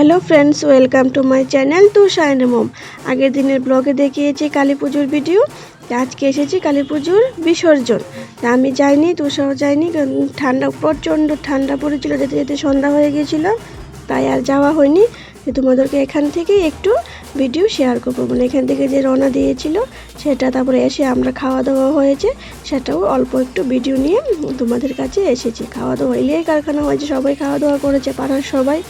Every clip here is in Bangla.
Hello friends welcome to my channel to shine mom আগের দিনের ব্লগে দেখিয়েছি কালী পুজোর ভিডিও আজকে এসেছি কালী পুজোর বিসর্জন। তা আমি যাইনি, তুষারও যাইনি, কারণ ঠান্ডা, প্রচণ্ড ঠান্ডা পড়েছিল, যেতে যেতে সন্ধ্যা হয়ে গিয়েছিল, তাই আর যাওয়া হয়নি। তোমাদেরকে এখান থেকে একটু ভিডিও শেয়ার করব। মানে এখান থেকে যে রওনা দিয়েছিল, সেটা তারপরে এসে আমরা খাওয়া দাওয়া হয়েছে, সেটাও অল্প একটু ভিডিও নিয়ে তোমাদের কাছে এসেছি। খাওয়া দাওয়া এলিয়াই কারখানা হয়েছে, সবাই খাওয়া দাওয়া করেছে, পাড়ার সবাই।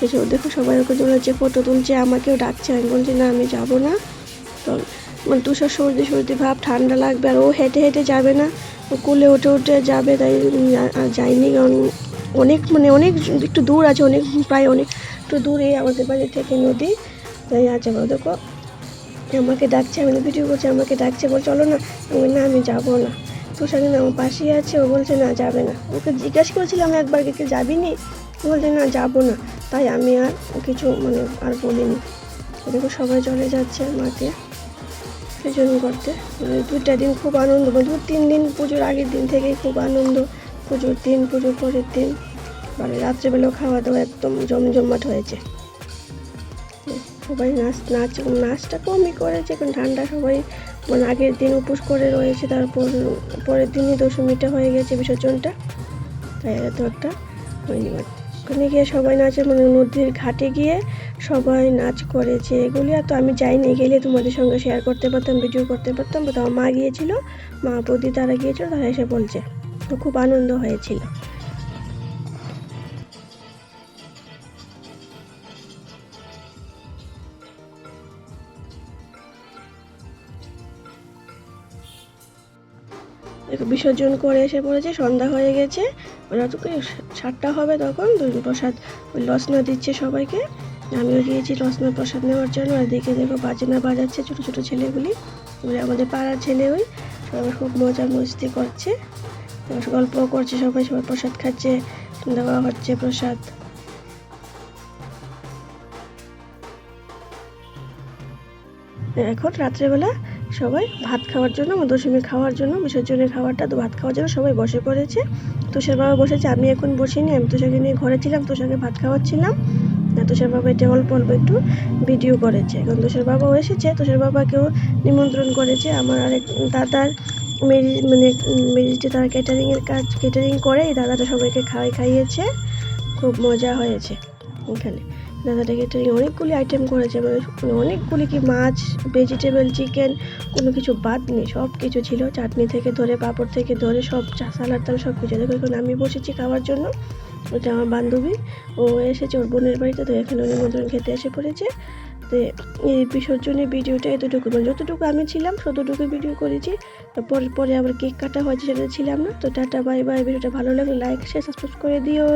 কিছু দেখো সবাই ওকে তুলেছে ফটো তুলছে, আমাকেও ডাকছে। আমি বলছি, না, আমি যাব না। মানে তুষার সর্দি সর্দি ভাব, ঠান্ডা লাগবে, আর ও হেঁটে হেঁটে যাবে না। ও কুলে উঠে উঠে যাবে, তাই আর- যাইনি, কারণ অনেক মানে অনেক একটু দূর আছে, অনেক প্রায় অনেক একটু দূরে আমাদের বাড়ি থেকে নদী। তাই আছে, বলো দেখো। আমাকে ডাকছে আমি ভিডিও করছি, আমাকে ডাকছে বল চলো না। আমি না, আমি যাব না। তুষার আমার পাশেই আছে, ও বলছে, না, যাবে না। ওকে জিজ্ঞাসা করেছিলাম একবার কি যাবি নি? ও বলছে, না, যাব না। তাই আমি আর কিছু মানে আর বলিনি। তো দেখো সবাই চলে যাচ্ছে মাঠে সেজন্য করতে। মানে দুটা দিন খুব আনন্দ মানে দু তিন দিন পুজোর আগের দিন থেকেই খুব আনন্দ। পুজোর দিন, পুজোর পরের দিন। মানে রাত্রেবেলাও খাওয়া দাওয়া একদম জমজমাট হয়েছে। সবাই নাচ নাচ, নাচটা কমই করেছে, কারণ ঠান্ডা সবাই মানে আগের দিন উপোস করে রয়েছে, তারপর পরের দিনই দশমীটা হয়ে গেছে বিসর্জনটা। তাই এত একটা হয়নি ওখানে গিয়ে সবাই নাচে মানে নদীর ঘাটে গিয়ে সবাই নাচ করেছে এগুলি। আর তো আমি যাইনি, গেলে তোমাদের সঙ্গে শেয়ার করতে পারতাম ভিডিও করতে পারতাম। তো মা গিয়েছিল, মা বৌদি তারা গিয়েছিল, তারা এসে বলছে। তো খুব আনন্দ হয়েছিল। বিসর্জন করে এসে পড়েছে, সন্ধ্যা হয়ে গেছে। ওরা তো কি সাতটা হবে তখন তো প্রসাদ ওই লসনা দিচ্ছে সবাইকে। আমিও গিয়েছি লসনা প্রসাদ নেওয়ার জন্য, আর দেখে দেখো বাজনা বাজাচ্ছে ছোটো ছোটো ছেলেগুলি। ওরা আমাদের পাড়ার ছেলে ওই, সবাই খুব মজা মস্তি করছে। গল্প করছে, সবাই সবাই প্রসাদ খাচ্ছে, দেওয়া হচ্ছে প্রসাদ। এখন রাত্রেবেলা সবাই ভাত খাওয়ার জন্য দশমী খাওয়ার জন্য বিসর্জনের খাওয়ারটা তো ভাত খাওয়ার জন্য সবাই বসে পড়েছে। তুষার বাবা বসেছে, আমি এখন বসিনি, আমি তুষারকে নিয়ে ঘরে ছিলাম, তুষারকে ভাত খাওয়াচ্ছিলাম। আর তুষার বাবা এটা অল্প অল্প একটু ভিডিও করেছে। এখন তুষার বাবাও এসেছে, তুষার বাবাকেও নিমন্ত্রণ করেছে। আমার আরেক দাদার মেরি মানে মেরিজে তারা ক্যাটারিংয়ের কাজ ক্যাটারিং করে, এই দাদাটা সবাইকে খাওয়াই, খাইয়েছে। খুব মজা হয়েছে এখানে দাদাটা ক্যাটারিং অনেকগুলি আইটেম করেছে মানে অনেকগুলি কি মাছ ভেজিটেবল চিকেন কোনো কিছু বাদ নেই, সব কিছু ছিল। চাটনি থেকে ধরে, পাঁপড় থেকে ধরে, সব চা সালাদ টাল সব কিছু। দেখো, এখন আমি বসেছি খাওয়ার জন্য। ওটা আমার বান্ধবী। ও এসেছে ওর বোনের বাড়িতে, তো এখানে নিমন্ত্রণ খেতে এসে পড়েছে। তো এই বিসর্জনের ভিডিওটা এতটুকু। মানে যতটুকু আমি ছিলাম ততটুকু ভিডিও করেছি। পরে পরে আবার কেক কাটা হয়েছে সেটা ছিলাম না। তো টাটা বাই বাই ভিডিওটা ভালো লাগলে লাইক শেয়ার সাবস্ক্রাইব করে দিও।